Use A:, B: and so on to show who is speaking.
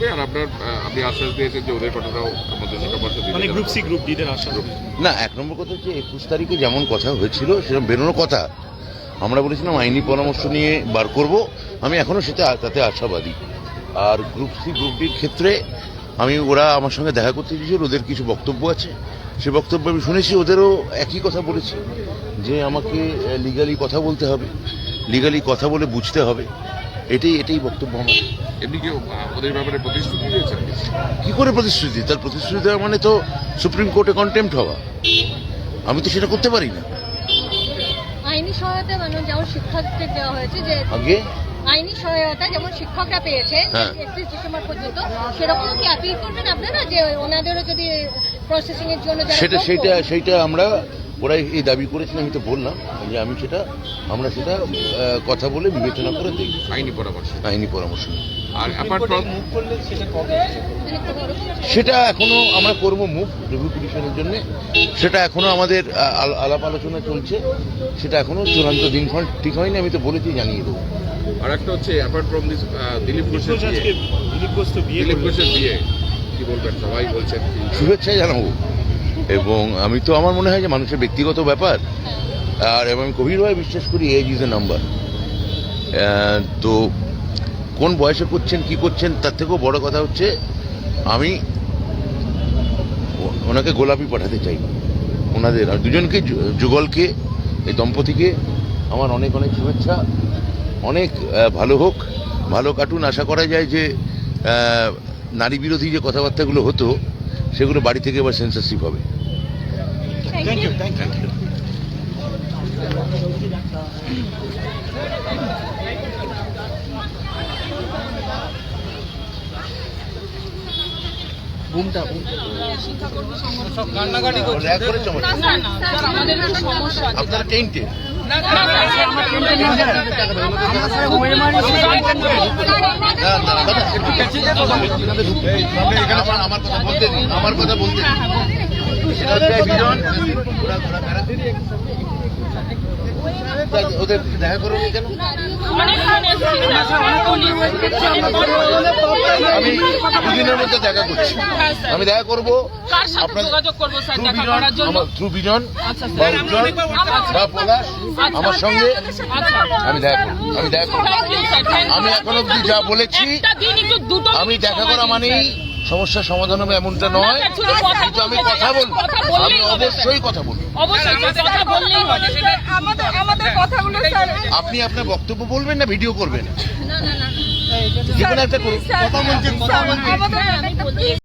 A: করবে আর আপনার আপনি আশ্বাস দিয়েছেন যে ওদের কথাটাও পর্ষদ
B: মানে গ্রুপ সি গ্রুপ ডিদের আশা
C: না এক নম্বর কথা হচ্ছে একুশ তারিখে যেমন কথা হয়েছিল সেরকম বেরোনোর কথা। আমরা বলেছিলাম আইনি পরামর্শ নিয়ে বার করব। আমি এখনও সেটা তাতে আশাবাদী। আর গ্রুপ সি গ্রুপ ডির ক্ষেত্রে আমি ওরা আমার সঙ্গে দেখা করতে চেয়েছিল ওদের কিছু বক্তব্য আছে। সে বক্তব্য আমি শুনেছি ওদেরও একই কথা বলেছে যে আমাকে লিগালি কথা বলতে হবে। লিগালি কথা বলে বুঝতে হবে। এটাই এটাই বক্তব্য আমার।
A: এমনি কি ওদের ব্যাপারে প্রতিশ্রুতি দিয়েছেন
C: কি করে প্রতিশ্রুতি? তার প্রতিশ্রুতি দেওয়া মানে তো সুপ্রিম কোর্টে কন্টেম্প হওয়া। আমি তো সেটা করতে পারি না।
D: আইনি সহায়তা মানে যেমন শিক্ষকদের দেওয়া হয়েছে যে
C: আগে?
D: আইনি সহায়তা যেমন শিক্ষকরা পেয়েছে
C: হ্যাঁ।
D: একত্রিশ ডিসেম্বর পর্যন্ত সেরকম কি অ্যাপিল করবেন আপনারা যে ওনাদেরও যদি প্রসেসিং এর জন্য
C: সেটা সেইটা সেইটা আমরা ওরা এই দাবি করেছেন আমি তো বললাম যে আমি সেটা আমরা সেটা কথা বলে বিবেচনা করে দেখি
A: আইনি পরামর্শ।
C: আইনি পরামর্শ।
A: আর অ্যাপার্ট ফ্রম
C: সেটা এখনও আমরা করব মুভ রিভিউ পিটিশনের জন্য। সেটা এখনও আমাদের আলাপ আলোচনা চলছে। সেটা এখনও চূড়ান্ত দিনক্ষণ ঠিক হয়নি আমি তো বলেছি জানিয়ে দেবো।
A: আর একটা হচ্ছে অ্যাপার্ট ফ্রম দিস দিলীপ ঘোষের
B: দিলীপ ঘোষ তো বিয়ে।
A: দিলীপ
B: করলেন।
A: ঘোষের বিয়ে। কি বলবেন? সবাই বলছেন
C: শুভেচ্ছা জানাব। এবং আমি তো, আমার মনে হয় যে মানুষের ব্যক্তিগত ব্যাপার। আর এবং আমি গভীরভাবে বিশ্বাস করি এজ ইজ এ নাম্বার তো কোন বয়সে করছেন, কি করছেন, তার থেকেও বড় কথা হচ্ছে, আমি ওনাকে গোলাপি পাঠাতে চাই। ওনাদের, আর দুজনকে যুগলকে, এই দম্পতিকে আমার অনেক অনেক শুভেচ্ছা। অনেক ভালো হোক, ভালো কাটুন। আশা করা যায় যে নারী বিরোধী যে কথাবার্তাগুলো হতো, সেগুলো বাড়ি থেকে এবার সেন্সারশিপ হবে।
B: Thank you thank you
C: rag করেছে আমাকে? আপনারা টেন্টে আমার আমার কথা বলতে দিন আমার কথা বলতে ওদের দেখা করোনি কেন আমি দুদিনের মধ্যে দেখা করছি আমি দেখা করব
E: কার সাথে
C: আপনার
E: যোগাযোগ করব স্যার
C: থ্রু
E: দেখা
C: বিজন
E: করার জন্য
C: আমার থ্রু বিজন
E: আচ্ছা,
C: বা পলাশ আমার সঙ্গে আমি দেখা আমি দেখা আমি এখন অব্দি যা বলেছি আমি দেখা করা মানেই
E: স্যার।
C: সমস্যার সমাধান হবে এমনটা নয় কিন্তু আমি কথা বলব আমি অবশ্যই কথা বলব
E: অবশ্যই স্যার, কথা বললেই হবে
F: আমাদের আমাদের কথাগুলো স্যার
C: আপনি আপনার বক্তব্য বলবেন না ভিডিও করবেন
D: না
C: একটা কথা
F: স্যার,